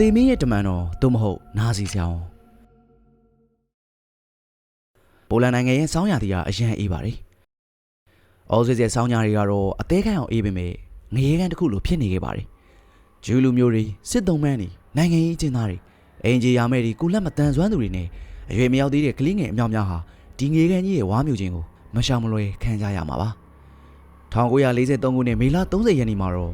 တေမင်းရဲ့တမန်တော်သို့မဟုတ်နာစီဆောင်ပိုလန်နိုင်ငံရဲ့စောင်းရာသီကအရန်အေးပါတယ်။အော်ဆွေရဲ့စောင်းညာတွေကတော့အသေးခံအောင်အေးပေမဲ့ငရေကန်တစ်ခုလိုဖြစ်နေခဲ့ပါတယ်။ဂျူးလူမျိုးတွေစစ်တုံးမန်းတွေနိုင်ငံရေးအကျဉ်းသားတွေအင်ဂျီယာမဲတွေကုလက်မတန်ဆွမ်းသူတွေနဲ့အရွယ်မရောက်သေးတဲ့ကလေးငယ်အများများဟာဒီငရေကန်ကြီးရဲ့ဝါမျိုးချင်းကိုမရှောင်မလွယ်ခံကြရမှာပါ။1943ခုနှစ်မေလ30ရက်နေ့မှာတော့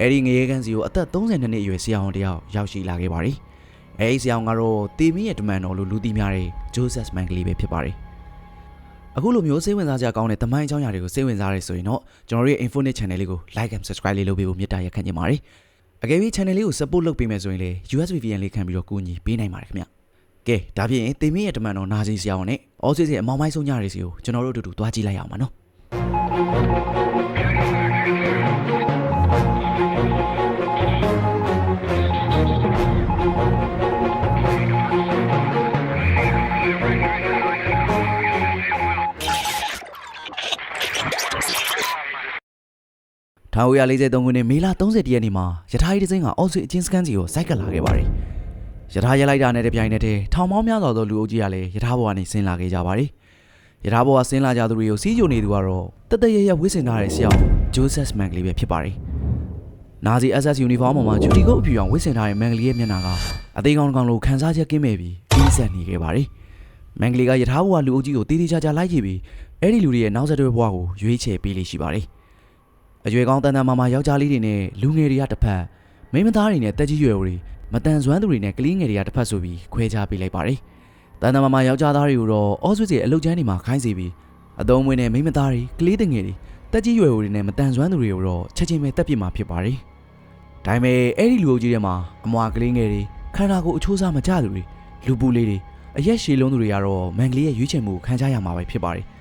အဲ့ဒီငရေကန်စီကိုအသက်32နှစ်အရွယ်ဆရာဝန်တယောက်ရောက်ရှိလာခဲ့ပါတယ်။အဲ့ဒီဆရာဝန်ကတော့တေမင်းရဲ့တမန်တော်လို့လူသိများတဲ့ဂျိုးဆက်မန်ကလေးပဲဖြစ်ပါတယ်။အခုလိုမျိုးစိတ်ဝင်စားစရာကောင်းတဲ့တမိုင်းအကြောင်းအရာတွေကိုစိတ်ဝင်စားရဆိုရင်တော့ကျွန်တော်တို့ရဲ့ Infonet Channel လေးကို Like and Subscribe လေးလုပ်ပေးဖို့မြတ်တာရက်ခံချင်ပါတယ်။အကယ်၍ Channel လေးကို Support လုပ်ပေးမယ်ဆိုရင်လေ US VPN လေးခံပြီးတော့ကူညီပေးနိုင်ပါတယ်ခင်ဗျ။ကဲဒါဖြင့်တေမင်းရဲ့တမန်တော်နာစီဆရာဝန်နဲ့အော်စစ်စစ်အမောင်မိုင်းဆုံးညတွေစီကိုကျွန်တော်တို့အတူတူသွားကြည့်လိုက်အောင်ပါနော်။ 1943ခုနှစ်မေလ30ရက်နေ့မှာယထာကြီးတစ်စိမ်းကအော်ဆွေအချင်းစကန်စီကိုစိုက်ကပ်လာခဲ့ပါတယ်။ယထာရက်လိုက်တာနဲ့တပြိုင်နက်တည်းထောင်ပေါင်းများစွာသောလူအုပ်ကြီးကလည်းယထာဘောကနေဆင်းလာခဲ့ကြပါတယ်။ယထာဘောကဆင်းလာကြသူတွေကိုစီးကြိုနေသူကတော့တတရရဝစ်စင်ထားတဲ့ဆရာဂျိုးဆက်မန်ကလေးပဲဖြစ်ပါတယ်။နာဇီ SS ယူနီဖောင်းပေါ်မှာဂျူတီကုတ်အဖြူအောင်ဝစ်စင်ထားတဲ့မန်ကလေးရဲ့မျက်နှာကအသေးကောင်းကောင်းလိုခန်းစားချက်ကင်းမဲ့ပြီးအေးဆက်နေခဲ့ပါတယ်။မန်ကလေးကယထာဘောကလူအုပ်ကြီးကိုတေးသေးချာချာလိုက်ကြည့်ပြီးအဲ့ဒီလူတွေရဲ့နောက်ဆက်တွဲဘဝကိုရွေးချယ်ပေးလိမ့်ရှိပါတယ်။ အရွယ်ကောင်းတန်တန်မာမာယောက်ျားလေးတွေနဲ့လူငယ်တွေကတစ်ဖက်မိန်းမသားတွေနဲ့တက်ကြီးရွယ်တွေမတန်ဆွမ်းသူတွေနဲ့ကလေးငယ်တွေကတစ်ဖက်ဆိုပြီးခွဲခြားပေးလိုက်ပါတယ်။တန်တန်မာမာယောက်ျားသားတွေကိုတော့အော့ဆွစ်စီအလုတ်ကျန်းတွေမှာခိုင်းစီပြီးအတုံးမွေးနဲ့မိန်းမသားတွေကလေးတငယ်တွေတက်ကြီးရွယ်တွေနဲ့မတန်ဆွမ်းသူတွေကိုတော့ချက်ချင်းပဲတက်ပြစ်မှာဖြစ်ပါတယ်။ဒါပေမဲ့အဲ့ဒီလူအုပ်ကြီးတွေမှာအမွာကလေးငယ်တွေခန္ဓာကိုယ်အချိုးစားမကြသူတွေလူပူလေးတွေအရက်ရှည်လုံးသူတွေကတော့မန်ကလေးရဲ့ရွေးချယ်မှုကိုခံကြရမှာပဲဖြစ်ပါတယ်။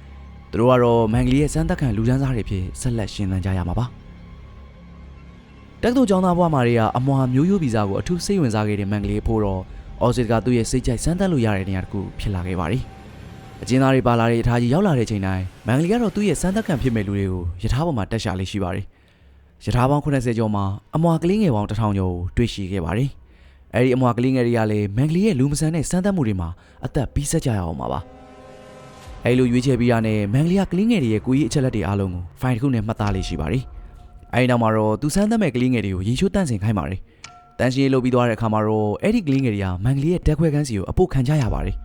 သူတို့ကတော့မန်ကလေးရဲ့စမ်းသက်ခံလူချမ်းစားတွေဖြစ်ဆက်လက်ရှင်သန်ကြရမှာပါ။တက္ကသိုလ်ကျောင်းသားဘဝမှာတွေကအမွာမျိုးရိုးဗီဇကိုအထူးစိတ်ဝင်စားခဲ့တဲ့မန်ကလေးဖို့တော့အော်စစ်ကသူ့ရဲ့စိတ်ကြိုက်စမ်းသပ်လို့ရတဲ့နေရာတစ်ခုဖြစ်လာခဲ့ပါတယ်။အကျဉ်းသားတွေပါလာတဲ့ယထာကြီးရောက်လာတဲ့ချိန်တိုင်းမန်ကလေးကတော့သူ့ရဲ့စမ်းသပ်ခံဖြစ်မဲ့လူတွေကိုယထာပေါ်မှာတက်ရှာလေးရှိပါတယ်။ယထာပေါင်း80ကျော်မှာအမွာကလေးငယ်ပေါင်း1000ကျော်ကိုတွေ့ရှိခဲ့ပါတယ်။အဲဒီအမွာကလေးငယ်တွေကလည်းမန်ကလေးရဲ့လူမဆန်တဲ့စမ်းသပ်မှုတွေမှာအသက်ပြီးဆက်ကြရအောင်ပါပါ။ အဲဒီလိုရွေးချယ်ပြီးရတဲ့မန်ကလေးကကလေးငယ်တွေရဲ့ကိုယ်ရေးအချက်လက်တွေအားလုံးကိုဖိုင်တစ်ခုနဲ့မှတ်သားလေးရှိပါတယ်။အဲဒီနောက်မှာတော့သူစမ်းသပ်မဲ့ကလေးငယ်တွေကိုရေချိုးတန့်စင်ခိုင်းပါတယ်။တန်ရှင်းရေးလုပ်ပြီးသွားတဲ့အခါမှာတော့အဲ့ဒီကလေးငယ်တွေကမန်ကလေးရဲ့တက်ခွဲကန်းစီကိုအပုတ်ခံကြရပါတယ်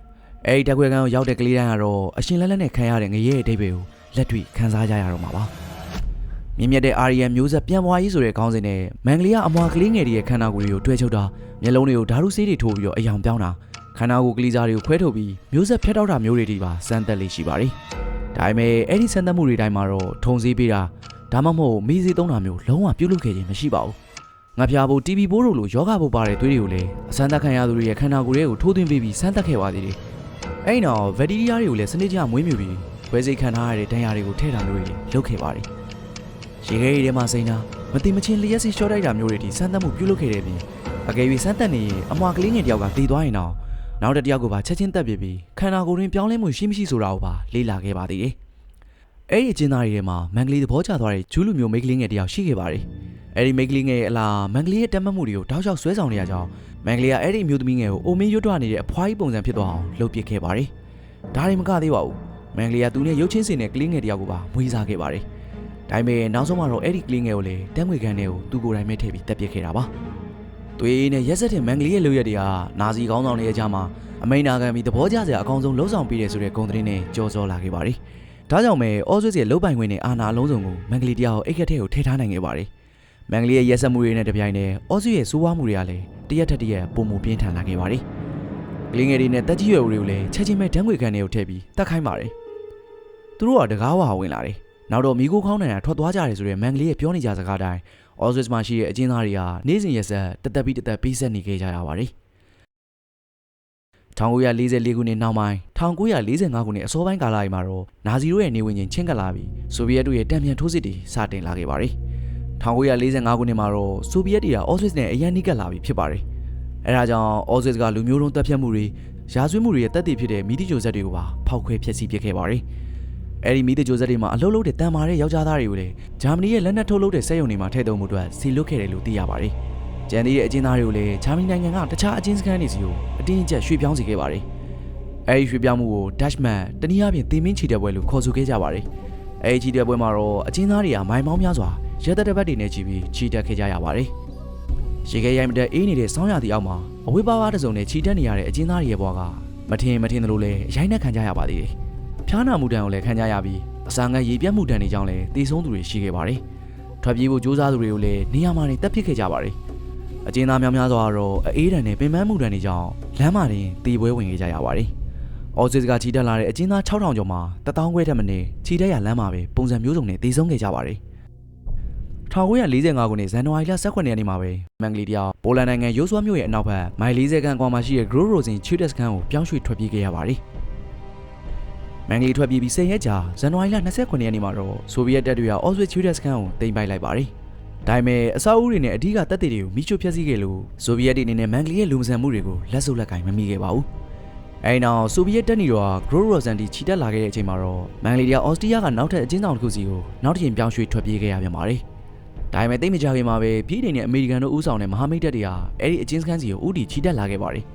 ။အဲ့ဒီတက်ခွဲကန်းကိုရောက်တဲ့ကလေးတိုင်းကတော့အရှင်လက်လက်နဲ့ခံရတဲ့ငရဲရဲ့အတိတ်တွေကိုလက်တွေ့ခံစားကြရတော့မှာပါ။မြင့်မြတ်တဲ့ REM မျိုးဆက်ပြန်ပွားရေးဆိုတဲ့ခေါင်းစဉ်နဲ့မန်ကလေးကအမွာကလေးငယ်တွေရဲ့ခန္ဓာကိုယ်တွေကိုတွဲချုပ်တာမျက်လုံးတွေကိုဓာတ်ရုပ်ဆေးတွေထိုးပြီးတော့အယောင်ပြောင်းတာ ခန္ဓာကိုယ်ကလေးစားတွေကိုခွဲထုတ်ပြီးမျိုးဆက်ဖျက်တောက်တာမျိုးတွေဒီပါစမ်းသက်လေးရှိပါတယ်။ဒါပေမဲ့အဲ့ဒီစမ်းသပ်မှုတွေတိုင်းမှာတော့ထုံစည်းပေးတာဒါမှမဟုတ်မီးစေးသုံးတာမျိုးလုံးဝပြုတ်လုခဲ့ခြင်းမရှိပါဘူး။ငါဖျားဖို့ TV ဘိုးတို့လိုယောဂဘုတ်ပါတဲ့သွေးတွေကိုလည်းအစမ်းသက်ခံရသူတွေရဲ့ခန္ဓာကိုယ်တွေကိုထိုးသွင်းပေးပြီးစမ်းသက်ခဲ့ပါသေးတယ်။အဲ့ဒီနောက်ဗက်တီးရီးယားတွေကိုလည်းစနစ်ကျမွေးမြူပြီးဝဲစိတ်ခံထားရတဲ့ဒဏ်ရာတွေကိုထည့်တာမျိုးတွေလုပ်ခဲ့ပါတယ်။ရေခဲရီထဲမှာစိမ့်တာမတိမချင်းလျှက်စီရှော့တိုက်တာမျိုးတွေဒီစမ်းသပ်မှုပြုတ်လုခဲ့တဲ့ပြီးအကယ်၍စမ်းသပ်နေရင်အမွာကလေးငယ်တယောက်ကတည်သွားရင်တော့ နောက်တစ်တယောက်ကိုပါချက်ချင်းတက်ပြစ်ပြီးခန္ဓာကိုယ်တွင်ပြောင်းလဲမှုရှိမရှိဆိုတာကိုပါလေ့လာခဲ့ပါသေးတယ်။အဲ့ဒီအကျဉ်းသားတွေထဲမှာမန်ကလေးသဘောကျသွားတဲ့ဂျူးလူမျိုးမိန်းကလေးငယ်တစ်ယောက်ရှိခဲ့ပါတယ်။အဲ့ဒီမိန်းကလေးငယ်ရဲ့အလားမန်ကလေးရဲ့တက်မှတ်မှုတွေကိုတောက်လျှောက်ဆွဲဆောင်နေရကြောင်းမန်ကလေးကအဲ့ဒီအမျိုးသမီးငယ်ကိုအိုမင်းရွတ်တွနေတဲ့အဖွားကြီးပုံစံဖြစ်သွားအောင်လှုပ်ပစ်ခဲ့ပါတယ်။ဒါတွေမကသေးပါဘူး။မန်ကလေးကသူနဲ့ရုပ်ချင်းစင်တဲ့ကလေးငယ်တစ်ယောက်ကိုပါမွေးစားခဲ့ပါတယ်။ဒါပေမဲ့နောက်ဆုံးမှာတော့အဲ့ဒီကလေးငယ်ကိုလည်းတမ်းငွေခန်းထဲကိုသူကိုယ်တိုင်ပဲထည့်ပြီးတက်ပစ်ခဲ့တာပါ။ သွေးနဲ့ရက်စက်တဲ့မန်ကလေးရဲ့လုပ်ရက်တွေကနာဇီကောင်းဆောင်တွေရဲ့ကြားမှာအမိန်နာခံပြီးသဘောကျစရာအကောင်းဆုံးလှုပ်ဆောင်ပေးတယ်ဆိုတဲ့ဂုဏ်သတင်းနဲ့ကြော်စောလာခဲ့ပါတယ်။ဒါကြောင့်ပဲအော်ဆွေးစီရဲ့လုတ်ပိုင်ခွင့်နဲ့အာနာအလုံးစုံကိုမန်ကလေးတရားကိုအိတ်ခက်ထဲကိုထည့်ထားနိုင်ခဲ့ပါတယ်။မန်ကလေးရဲ့ရက်စက်မှုတွေနဲ့တပြိုင်တည်းအော်ဆွေးရဲ့စိုးဝါးမှုတွေကလည်းတရက်ထက်တရက်ပုံမှုပြင်းထန်လာခဲ့ပါတယ်။ကလေးငယ်တွေနဲ့တက်ကြီးရွယ်တွေကိုလည်းချက်ချင်းပဲဓာတ်ငွေခံတွေကိုထည့်ပြီးတတ်ခိုင်းပါတယ်။သူတို့ကတကားဝါဝင်လာတယ်။နောက်တော့မိကိုခေါင်းနိုင်တာထွက်သွားကြတယ်ဆိုတဲ့မန်ကလေးရဲ့ပြောနေကြစကားတိုင်း အော်ဆွေးမှာရှိတဲ့အကျဉ်းသားတွေကနေ့စဉ်ရက်ဆက်တသက်ပြီးတသက်ပြီးဆက်နေခဲ့ကြရပါတယ်။1944ခုနှစ်နောက်ပိုင်း1945ခုနှစ်အစောပိုင်းကာလတွေမှာတော့နာဇီတို့ရဲ့နေဝင်ချင်းချင်းကပ်လာပြီးဆိုဗီယက်တို့ရဲ့တံပြန်ထိုးစစ်တွေစတင်လာခဲ့ပါတယ်။1945ခုနှစ်မှာတော့ဆိုဗီယက်တွေကအော်ဆွစ်နဲ့အရန်နီးကပ်လာပြီးဖြစ်ပါတယ်။အဲဒါကြောင့်အော်ဆွစ်ကလူမျိုးတုံးတပ်ဖြတ်မှုတွေရာဇဝတ်မှုတွေရဲ့တပ်တည်ဖြစ်တဲ့မီဒီဂျိုဇက်တွေကိုပါဖောက်ခွဲဖျက်ဆီးပစ်ခဲ့ပါတယ်။ အဲဒီမီဒီဂျိုဇက်တွေမှာအလုပ်လုပ်တဲ့တန်မာတဲ့ယောက်ျားသားတွေကိုလည်းဂျာမနီရဲ့လက်နက်ထုတ်လုပ်တဲ့စက်ရုံတွေမှာထည့်သွင်းမှုအတွက်စီလွတ်ခဲ့တယ်လို့သိရပါတယ်။ကြံသေးတဲ့အကျဉ်းသားတွေကိုလည်းဂျာမနီနိုင်ငံကတခြားအကျဉ်းစခန်းတွေစီကိုအတင်းအကျပ်ရွှေ့ပြောင်းစေခဲ့ပါတယ်။အဲဒီရွှေ့ပြောင်းမှုကို Dutchman တနည်းအားဖြင့်တင်မင်းချီတဲ့ပွဲလို့ခေါ်ဆိုခဲ့ကြပါတယ်။အဲဒီချီတဲ့ပွဲမှာတော့အကျဉ်းသားတွေကမိုင်မောင်းများစွာရဲတပ်တပ်တွေနဲ့ချီပြီးချီတက်ခဲ့ကြရပါတယ်။ရေခဲရိုက်မတက်အေးနေတဲ့ဆောင်းရသည့်အောက်မှာအဝေးပါးပါးတစ်စုံနဲ့ချီတက်နေရတဲ့အကျဉ်းသားတွေရဲ့ဘဝကမထင်မထင်သလိုလဲရိုက်နှက်ခံကြရပါသေးတယ်။ ဖျားနာမှုတန်ကိုလည်းခံကြရပြီးအစာငတ်ရေပြတ်မှုတန်တွေကြောင့်လည်းတည်ဆုံးသူတွေရှိခဲ့ပါတယ်။ထွက်ပြေးဖို့ကြိုးစားသူတွေကိုလည်းနေရာမှာနေတက်ဖြစ်ခဲ့ကြပါတယ်။အကျဉ်းသားများများစွာကတော့အေးဒဏ်နဲ့ပင်ပန်းမှုတန်တွေကြောင့်လမ်းမှာတင်တီပွဲဝင်ခဲ့ကြရပါတယ်။အော်စစ်ကချီတက်လာတဲ့အကျဉ်းသား6000ကျော်မှာ1000ခွဲထက်မနည်းချီတက်ရလမ်းမှာပဲပုံစံမျိုးစုံနဲ့တည်ဆုံးခဲ့ကြပါတယ်။1945ခုနှစ်ဇန်နဝါရီလ18ရက်နေ့မှာပဲမန်ဂလီတယောက်ပိုလန်နိုင်ငံရိုးစွာမြို့ရဲ့အနောက်ဘက်မိုင်40ခန့်ကွာမှာရှိတဲ့ Grow Rosin Children's ခန်းကိုပြောင်းရွှေ့ထွက်ပြေးခဲ့ရပါတယ်။ မန်ဂလီထွက်ပြေးပြီး10ရက်ကြာဇန်နဝါရီလ29ရက်နေ့မှာတော့ဆိုဗီယက်တပ်တွေက Auschwitz Children's ခန်းကိုတင်ပိုက်လိုက်ပါတယ်။ဒါပေမဲ့အဆောက်အဦတွေနဲ့အဓိကတပ်တွေကိုမိချိုဖျက်ဆီးခဲ့လို့ဆိုဗီယက်တွေအနေနဲ့မန်ဂလီရဲ့လူမဆန်မှုတွေကိုလက်စုပ်လက်ကင်မမိခဲ့ပါဘူး။အဲဒီနောက်ဆိုဗီယက်တပ်နေတော့ Grow Rosin တီချီတက်လာခဲ့တဲ့အချိန်မှာတော့မန်ဂလီတွေကအော်စတြီးယားကနောက်ထပ်အကျဉ်းဆောင်တစ်ခုစီကိုနောက်တစ်ချိန်ပြောင်းရွှေ့ထွက်ပြေးခဲ့ရပြန်ပါတယ်။ဒါပေမဲ့တိတ်မကြခင်မှာပဲပြည်ထောင်နဲ့အမေရိကန်တို့ဦးဆောင်တဲ့မဟာမိတ်တပ်တွေဟာအဲ့ဒီအချင်းစခန်းစီကိုဥတီချီတက်လာခဲ့ပါတယ်။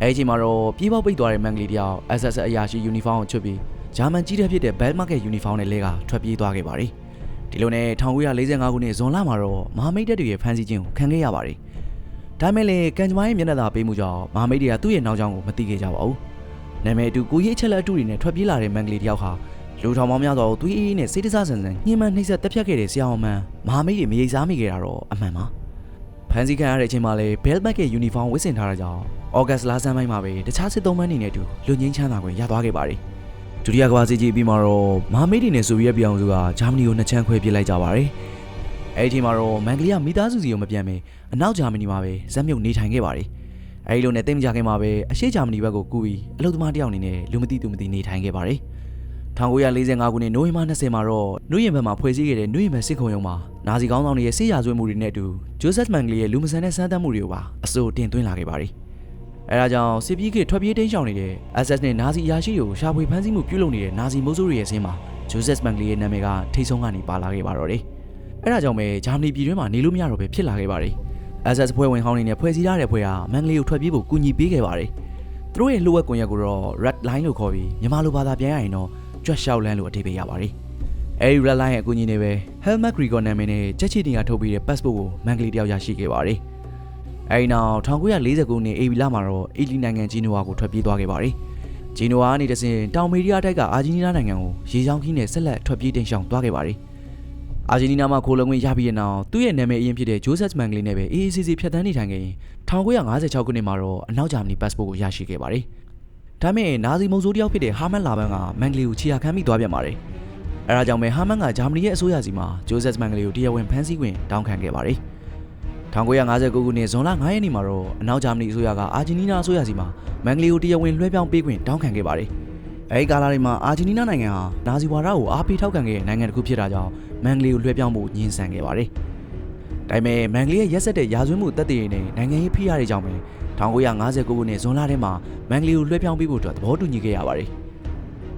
အဲ့ဒီအချိန်မှာတော့ပြေးပေါက်ပိတ်သွားတဲ့မန်ဂလီတယောက် SS အရာရှိယူနီဖောင်းကိုချွတ်ပြီးဂျာမန်ကြီးတဲ့ဖြစ်တဲ့ Bell Market ယူနီဖောင်းနဲ့လဲကထွက်ပြေးသွားခဲ့ပါတယ်။ဒီလိုနဲ့1945ခုနှစ်ဇွန်လမှာတော့မဟာမိတ်တပ်တွေရဲ့ဖမ်းဆီးခြင်းကိုခံခဲ့ရပါတယ်။ဒါပေမဲ့လည်းကန်ဂျမိုင်းရဲ့မျက်နှာသာပေးမှုကြောင့်မဟာမိတ်တွေကသူ့ရဲ့နောက်ကြောင်းကိုမသိခဲ့ကြပါဘူး။နာမည်အတူကိုရေးအချက်လက်အတူတွေနဲ့ထွက်ပြေးလာတဲ့မန်ဂလီတယောက်ဟာလူထောင်ပေါင်းများစွာကိုသွေးအေးနဲ့စိတ်တစားဆန်ဆန်ညှဉ်းပန်းနှိပ်စက်တပ်ဖြတ်ခဲ့တဲ့ဆရာအောင်မန်မဟာမိတ်တွေမရိပ်စားမိခဲ့တာတော့အမှန်ပါ ဖန်စီခံရတဲ့အချိန်မှာလေဘဲလ်ဘက်ရဲ့ယူနီဖောင်းဝတ်ဆင်ထားတာကြောင့်ဩဂတ်လဆန်းပိုင်းမှာပဲတခြားစစ်သုံးပန်းတွေနဲ့အတူလူငင်းချမ်းသာခွင့်ရသွားခဲ့ပါတယ်ဒုတိယကမ္ဘာစစ်ကြီးပြီးမှတော့မဟာမိတ်တွေနဲ့ဆိုဗီယက်ပြည်အောင်စုကဂျာမနီကိုနှစ်ချမ်းခွဲပစ်လိုက်ကြပါတယ်အဲ့ဒီအချိန်မှာတော့မန်ဂလီယာမိသားစုစီကိုမပြန်ပဲအနောက်ဂျာမနီမှာပဲဇက်မြုပ်နေထိုင်ခဲ့ပါတယ်အဲဒီလိုနဲ့တိတ်မကြခင်မှာပဲအရှေ့ဂျာမနီဘက်ကိုကူပြီးအလုပ်သမားတယောက်အနေနဲ့လူမသိသူမသိနေထိုင်ခဲ့ပါတယ်1945ခုနှစ်နိုဝင်ဘာ20မှာတော့နုရင်ဘက်မှာဖွဲ့စည်းခဲ့တဲ့နုရင်ဘက်စစ်ခုံရုံးမှာ နာဇီကောင်းဆောင်တွေရဲ့စစ်ရာဇဝတ်မှုတွေနဲ့အတူဂျိုဆက်မန်ဂလီရဲ့လူမဆန်တဲ့စမ်းသပ်မှုတွေကိုပါအစိုးတင်သွင်းလာခဲ့ပါတယ်။အဲဒါကြောင့်စစ်ပြေးခေထွက်ပြေးတိမ်းရှောင်နေတဲ့ SS နဲ့နာဇီအရာရှိတွေကိုရှာဖွေဖမ်းဆီးမှုပြုလုပ်နေတဲ့နာဇီမိုးဆိုးတွေရဲ့ဆင်းမှာဂျိုဆက်မန်ဂလီရဲ့နာမည်ကထိတ်ဆုံးကနေပါလာခဲ့ပါတော့တယ်။အဲဒါကြောင့်ပဲဂျာမနီပြည်တွင်းမှာနေလို့မရတော့ပဲဖြစ်လာခဲ့ပါတယ်။ SS ဖွဲ့ဝင်ဟောင်းတွေနဲ့ဖွဲ့စည်းထားတဲ့ဖွဲ့ဟာမန်ဂလီကိုထွက်ပြေးဖို့ကူညီပေးခဲ့ပါတယ်။သူတို့ရဲ့လှုပ်ဝက်ကွန်ရက်ကိုတော့ Red Line လို့ခေါ်ပြီးမြန်မာလိုဘာသာပြန်ရရင်တော့ကြွက်လျှောက်လန်းလို့အထိပ္ပယ်ရပါတယ်။ အဲဒီ red line ရဲ့အကူအညီနဲ့ပဲ Helmet Grigor နာမည်နဲ့ချက်ချီတင်ကထုတ်ပြီးတဲ့ passport ကိုမန်ဂလီတယောက်ရရှိခဲ့ပါတယ်။အဲဒီနောက်1949ခုနှစ်အေဗီလာမှာတော့အီလီနိုင်ငံဂျီနိုဝါကိုထွက်ပြေးသွားခဲ့ပါတယ်။ဂျီနိုဝါကနေတဆင်တောင်မေရီးယားတိုက်ကအာဂျင်တီးနားနိုင်ငံကိုရေချောင်းခီးနဲ့ဆက်လက်ထွက်ပြေးတိမ်းရှောင်သွားခဲ့ပါတယ်။အာဂျင်တီးနားမှာခိုးလုံခွင့်ရပြီးတဲ့နောက်သူ့ရဲ့နာမည်အရင်ဖြစ်တဲ့ဂျိုးဆက်မန်ဂလီနဲ့ပဲ AACC ဖြတ်သန်းနေထိုင်ခဲ့ရင်1956ခုနှစ်မှာတော့အနောက်ဂျာမနီ passport ကိုရရှိခဲ့ပါတယ်။ဒါမဲ့နာဇီမုံဆိုးတယောက်ဖြစ်တဲ့ဟာမန်လာဘန်ကမန်ဂလီကိုခြေရာခံမိသွားပြန်ပါတယ်။ အဲဒါကြောင့်ပဲဟာမန်ကဂျာမနီရဲ့အစိုးရစီမှာဂျိုးဆက်မန်ဂလီကိုတရားဝင်ဖမ်းဆီးခွင့်တောင်းခံခဲ့ပါတယ်။1959ခုနှစ်ဇွန်လ9ရက်နေ့မှာတော့အနောက်ဂျာမနီအစိုးရကအာဂျင်တီးနားအစိုးရစီမှာမန်ဂလီကိုတရားဝင်လွှဲပြောင်းပေးခွင့်တောင်းခံခဲ့ပါတယ်။အဲဒီကာလတွေမှာအာဂျင်တီးနားနိုင်ငံဟာနာဇီဝါဒကိုအားပေးထောက်ခံခဲ့တဲ့နိုင်ငံတစ်ခုဖြစ်တာကြောင့်မန်ဂလီကိုလွှဲပြောင်းဖို့ညှင်းဆန်ခဲ့ပါတယ်။ဒါပေမဲ့မန်ဂလီရဲ့ရက်ဆက်တဲ့ရာဇဝတ်မှုတပ်တွေနဲ့နိုင်ငံရေးဖိအားတွေကြောင့်ပဲ1959ခုနှစ်ဇွန်လထဲမှာမန်ဂလီကိုလွှဲပြောင်းပေးဖို့အတွက်သဘောတူညီခဲ့ရပါတယ်။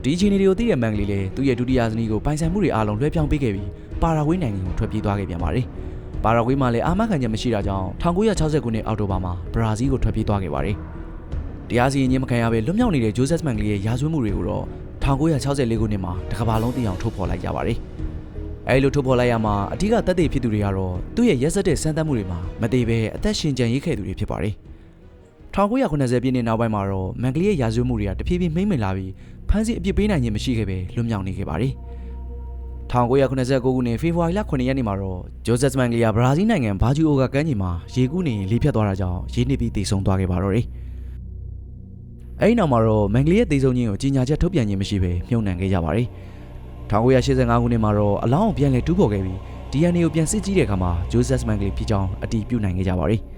ဒီအချိန်တွေကိုသိတဲ့မန်ဂလီလည်းသူ့ရဲ့ဒုတိယဇနီးကိုပိုင်ဆိုင်မှုတွေအားလုံးလွှဲပြောင်းပေးခဲ့ပြီးပါရာဂွေးနိုင်ငံကိုထွက်ပြေးသွားခဲ့ပြန်ပါတယ်။ပါရာဂွေးမှာလည်းအာမခံချက်မရှိတာကြောင့်1960ခုနှစ်အောက်တိုဘာမှာဘရာဇီးကိုထွက်ပြေးသွားခဲ့ပါတယ်။တရားစီရင်ခြင်းမခံရဘဲလွတ်မြောက်နေတဲ့ဂျိုးဆက်မန်ဂလီရဲ့ရာဇဝတ်မှုတွေကိုတော့1964ခုနှစ်မှာတစ်ကမ္ဘာလုံးသိအောင်ထုတ်ဖော်လိုက်ကြပါတယ်။အဲဒီလိုထုတ်ဖော်လိုက်ရမှာအဓိကတပ်တွေဖြစ်သူတွေကတော့သူ့ရဲ့ရက်စက်တဲ့စမ်းသပ်မှုတွေမှာမသေးပဲအသက်ရှင်ကြံရေးခဲ့သူတွေဖြစ်ပါတယ်။ 1980ပြည့်နှစ်နောက်ပိုင်းမှာတော့မန်ဂလီရဲ့ရာဇဝတ်မှုတွေကတဖြည်းဖြည်းမိမ့်မိန်လာပြီးဖမ်းဆီးအပြစ်ပေးနိုင်ခြင်းမရှိခဲ့ပဲလွတ်မြောက်နေခဲ့ပါတယ်။1989ခုနှစ်ဖေဖော်ဝါရီလ9ရက်နေ့မှာတော့ဂျိုဇက်မန်ဂလီယာဘရာဇီးနိုင်ငံဘာဂျူအိုကကမ်းခြေမှာရေကူးနေရင်လေဖြတ်သွားတာကြောင့်ရေနစ်ပြီးတည်ဆုံသွားခဲ့ပါတော့တယ်။အဲဒီနောက်မှာတော့မန်ဂလီရဲ့တည်ဆုံခြင်းကိုကြီးညာချက်ထုတ်ပြန်ခြင်းမရှိပဲမြုံနှံခဲ့ကြပါတယ်။1985ခုနှစ်မှာတော့အလောင်းကိုပြန်လည်တူးဖော်ခဲ့ပြီး DNA ကိုပြန်စစ်ကြည့်တဲ့အခါမှာဂျိုဇက်မန်ဂလီဖြစ်ကြောင်းအတည်ပြုနိုင်ခဲ့ကြပါတယ်။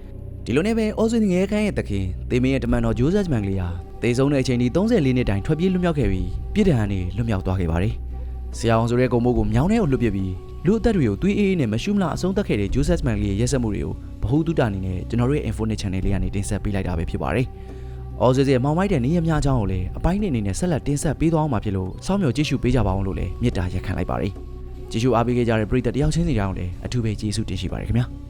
ဒီလိုနဲ့ပဲအော်ဆွေငယ်ခန်းရဲ့တခင်တေမင်းရဲ့တမန်တော်ဂျိုးဆက်မန်ကလေးဟာတေဆုံးတဲ့အချိန်ဒီ34နှစ်တိုင်ထွက်ပြေးလွတ်မြောက်ခဲ့ပြီးပြည်တဟန်နေလွတ်မြောက်သွားခဲ့ပါတယ်။ဆရာအောင်ဆိုတဲ့ကုံမိုးကိုမြောင်းထဲကိုလွတ်ပစ်ပြီးလူအသက်တွေကိုသွေးအေးအေးနဲ့မရှုမလားအဆုံးသတ်ခဲ့တဲ့ဂျိုးဆက်မန်ကလေးရဲ့ရက်စက်မှုတွေကိုဗဟုသုတအနေနဲ့ကျွန်တော်တို့ရဲ့ Infonet Channel လေးကနေတင်ဆက်ပေးလိုက်တာပဲဖြစ်ပါတယ်။အော်ဆွေရဲ့မောင်မိုက်တဲ့နေရများအကြောင်းကိုလည်းအပိုင်းနေအနေနဲ့ဆက်လက်တင်ဆက်ပေးသွားအောင်မှာဖြစ်လို့စောင့်မျှော်ကြည့်ရှုပေးကြပါအောင်လို့လည်းမေတ္တာရက်ခံလိုက်ပါတယ်။ကြည့်ရှုအားပေးခဲ့ကြတဲ့ပရိသတ်တယောက်ချင်းစီတိုင်းကိုလည်းအထူးပဲကျေးဇူးတင်ရှိပါတယ်ခင်ဗျာ။